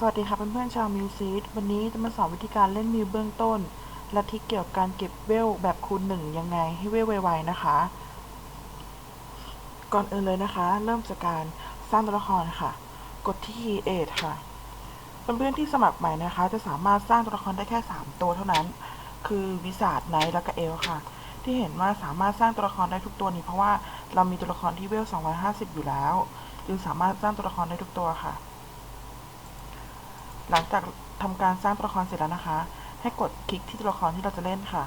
สวัสดีค่ะเพื่อนๆชาวมิวซีดวันนี้จะมาสอนวิธีการเล่นมิวเบื้องต้น และทริคเกี่ยวกับการเก็บเวลแบบคูณหนึ่งยังไงให้เวลไวๆนะคะ ก่อนอื่นเลยนะคะ เริ่มจากการสร้างตัวละครค่ะ กดที่ create ค่ะเพื่อนๆที่สมัครใหม่นะคะ จะสามารถสร้างตัวละครได้แค่ 3 ตัวเท่านั้น คือวิสาดไนท์และก็เอลค่ะ ที่เห็นว่าสามารถสร้างตัวละครได้ทุกตัวนี้ เพราะว่าเรามีตัวละครที่เวล250 อยู่แล้ว จึงสามารถสร้างตัวละครได้ทุกตัวค่ะ หลังจากทำการสร้างตัวละครเสร็จแล้วนะคะ ให้กดคลิกที่ตัวละครที่เราจะเล่นค่ะ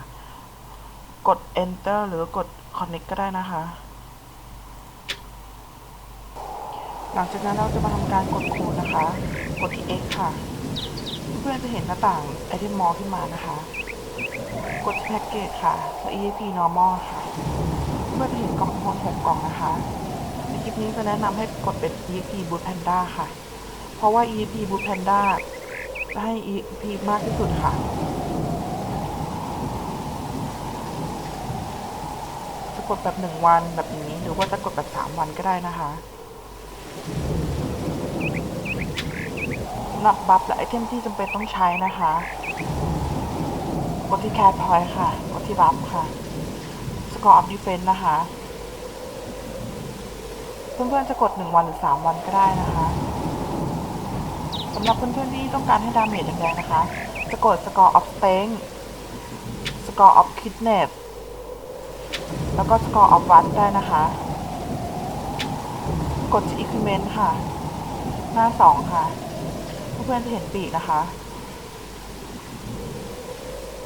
กด enter หรือกด connect ก็ได้นะคะ หลังจากนั้นเราจะมาทำการกดคูณนะคะ กดที่ x ค่ะ เพื่อนจะเห็นหน้าต่าง item mall ขึ้นมานะคะ กด package ค่ะและ exp normal ค่ะ เพื่อนจะเห็นกล่องทั้งหมด6กล่องนะคะในคลิปนี้จะแนะนำให้กดเป็น exp boot panda ค่ะ เพราะว่า exp boot panda ให้ exp มากที่สุดค่ะ จะกดแบบหนึ่งวันแบบนี้หรือว่าจะกดแบบสามวันก็ได้นะคะสำหรับบัฟและไอเทมที่จำเป็นต้องใช้นะคะ กดที่แคร์พอยค่ะ กดที่บัฟค่ะ Score of Defense นะคะ เพื่อนๆจะกด1วันหรือ3วันก็ได้นะคะ สำหรับเพื่อนๆที่ต้องการให้ดาเมจแรงๆนะคะ จะกด Score of Strength Score of Fitness แล้วก็ Score of Run ได้นะคะ กด Equipment ค่ะ หน้า 2 ค่ะ เพื่อนๆจะเห็นปีกนะคะ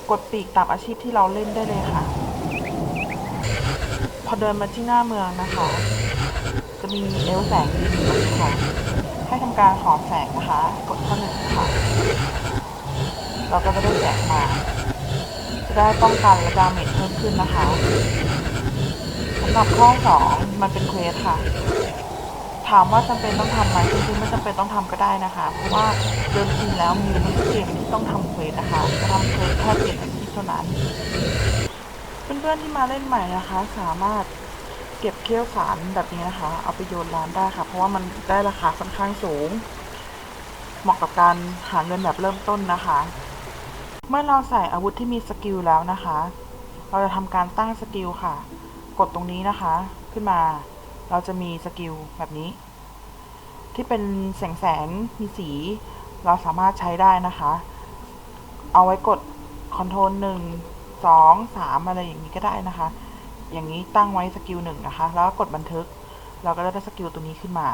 กดปีกตามอาชีพที่เราเล่นได้เลยค่ะ พอเดินมาที่หน้าเมืองนะคะ จะมีเอลแสงยืนอยู่ดีค่ะ ให้ทำการขอแสงนะคะ กดข้อหนึ่งค่ะ เราก็จะได้แสงมา จะได้ป้องกันและดาเมจเพิ่มขึ้นนะคะสำหรับข้อสองมันเป็นเควสค่ะ ถามว่าจำเป็นต้องทำไหมจริงๆไม่จำเป็นต้องทำก็ได้นะคะ เพราะว่าเดิมทีแล้วมีม่ใช่เกมที่ต้องทำเควสนะคะจะทำเควสแค่เปลี่ยนอาชีพเท่านั้น เพื่อนๆที่มาเล่นใหม่นะคะ สามารถ ก็บเคี้ยวสารแบบนี้นะคะ เอาไปโยนร้านได้ค่ะ เพราะว่ามันได้ราคาค่อนข้างสูง เหมาะกับการหาเงินแบบเริ่มต้นนะคะ เมื่อเราใส่อาวุธที่มีสกิลแล้วนะคะ เราจะทำการตั้งสกิลค่ะ กดตรงนี้นะคะ ขึ้นมา เราจะมีสกิลแบบนี้ ที่เป็นแสงแสงมีสี เราสามารถใช้ได้นะคะ เอาไว้กดคอนโทรลหนึ่งสองสามอะไรอย่างนี้ก็ได้นะคะ อย่างนี้ตั้งไว้สกิลหนึ่งนะคะ แล้วก็กดบันทึก เราก็จะได้สกิลตัวนี้ขึ้นมา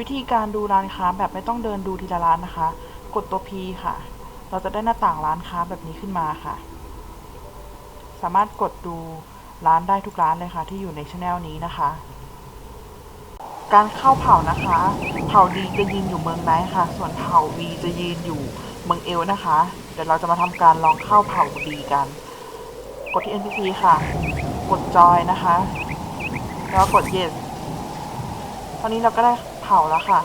วิธีการดูร้านค้าแบบไม่ต้องเดินดูทีละร้านนะคะ กดตัว P ค่ะ เราจะได้หน้าต่างร้านค้าแบบนี้ขึ้นมาค่ะ สามารถกดดูร้านได้ทุกร้านเลยค่ะ ที่อยู่ในช anel นี้นะคะ การเข้าเผ่านะคะ เผ่าดีจะยืนอยู่เมืองไนค่ะ ส่วนเผ่าวีจะยืนอยู่เมืองเอลนะคะ เดี๋ยวเราจะมาทำการลองเข้าเผ่าดีกัน กดที่ NPC ค่ะ กดจอยนะคะ แล้วกด yes ตอนนี้เราก็ได้เผาแล้วค่ะ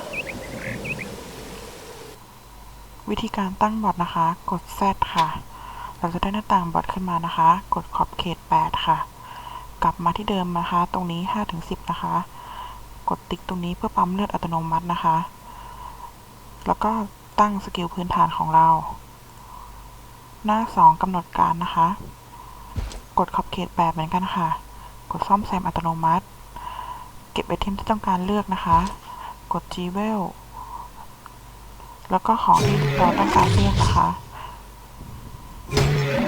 วิธีการตั้งบอทนะคะ กด Z ค่ะ เราจะได้หน้าต่างบอทขึ้นมานะคะ กดขอบเขต 8 ค่ะ กลับมาที่เดิมนะคะ ตรงนี้ 5-10 นะคะ กดติ๊กตรงนี้เพื่อปั๊มเลือดอัตโนมัตินะคะ แล้วก็ตั้งสกิลพื้นฐานของเรา หน้า 2กำหนดการนะคะ กดขอบเขตแบบเหมือนกันค่ะ กดซ่อมแซมอัตโนมัติ เก็บไอเทมที่ต้องการเลือกนะคะ กด G w e l แล้วก็ของที่เราต้องการเลือกนะคะ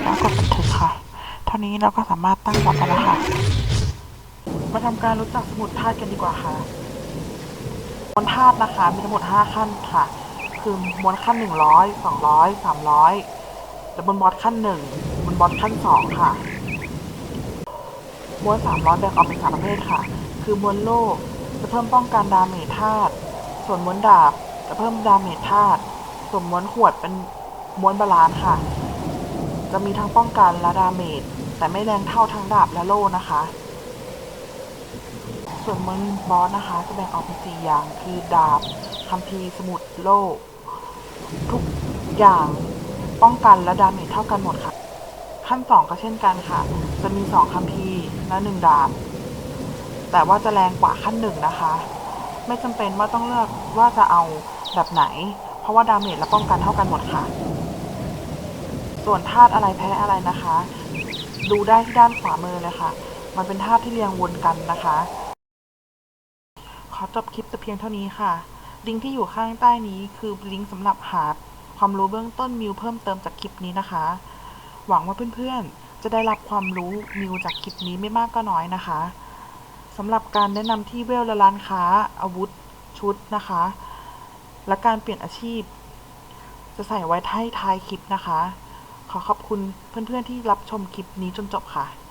แล้วกดบันทึกค่ะ เท่านี้เราก็สามารถตั้งบอทได้แล้วค่ะ มาทำการรู้จักสมุดธาตุกันดีกว่าค่ะมวลธาตุนะคะ มีทั้งหมด 5 ขั้นค่ะ คือมวลขั้น 100 200 300 แล้วบนบอสขั้น 1 บนบอสขั้น 2 ค่ะ ม้วนสามล300แบ่งออกเป็น3ประเภทค่ะ คือม้วลโลกจะเพิ่มป้องกันดาเมจธาตุ ส่วนม้วลดาบจะเพิ่มดาเมจธาตุ ส่วนม้วลขวดเป็นม้วลบาลานค่ะ จะมีทั้งป้องกันและดาเมจ แต่ไม่แรงเท่าทั้งดาบและโล่นะคะ ส่วนมอนบอสนะคะจะแบ่งออกเป็นสี่อย่าง คือดาบคัมภีร์สมุดโล่ทุกอย่างป้องกันและดาเมจเท่ากันหมดค่ะ ขั้นสองก็เช่นกันค่ะ จะมีสองคัมภีร์และหนึ่งดาบ แต่ว่าจะแรงกว่าขั้นหนึ่งนะคะ ไม่จำเป็นว่าต้องเลือกว่าจะเอาแบบไหน เพราะว่าดาเมจและป้องกันเท่ากันหมดค่ะ ส่วนธาตุอะไรแพ้อะไรนะคะ ดูได้ที่ด้านขวามือเลยค่ะ มันเป็นธาตุที่เรียงวนกันนะคะ ขอจบคลิปแต่เพียงเท่านี้ค่ะ ลิงก์ที่อยู่ข้างใต้นี้คือลิงก์สำหรับหาความรู้เบื้องต้นมิวเพิ่มเติมจากคลิปนี้นะคะ หวังว่าเพื่อนๆ จะได้รับความรู้มิวจากคลิปนี้ไม่มากก็น้อยนะคะสำหรับการแนะนำที่เวลและร้านค้า อาวุธชุดนะคะ และการเปลี่ยนอาชีพ จะใส่ไว้ท้ายท้ายคลิปนะคะ ขอขอบคุณเพื่อนๆที่รับชมคลิปนี้จนจบค่ะ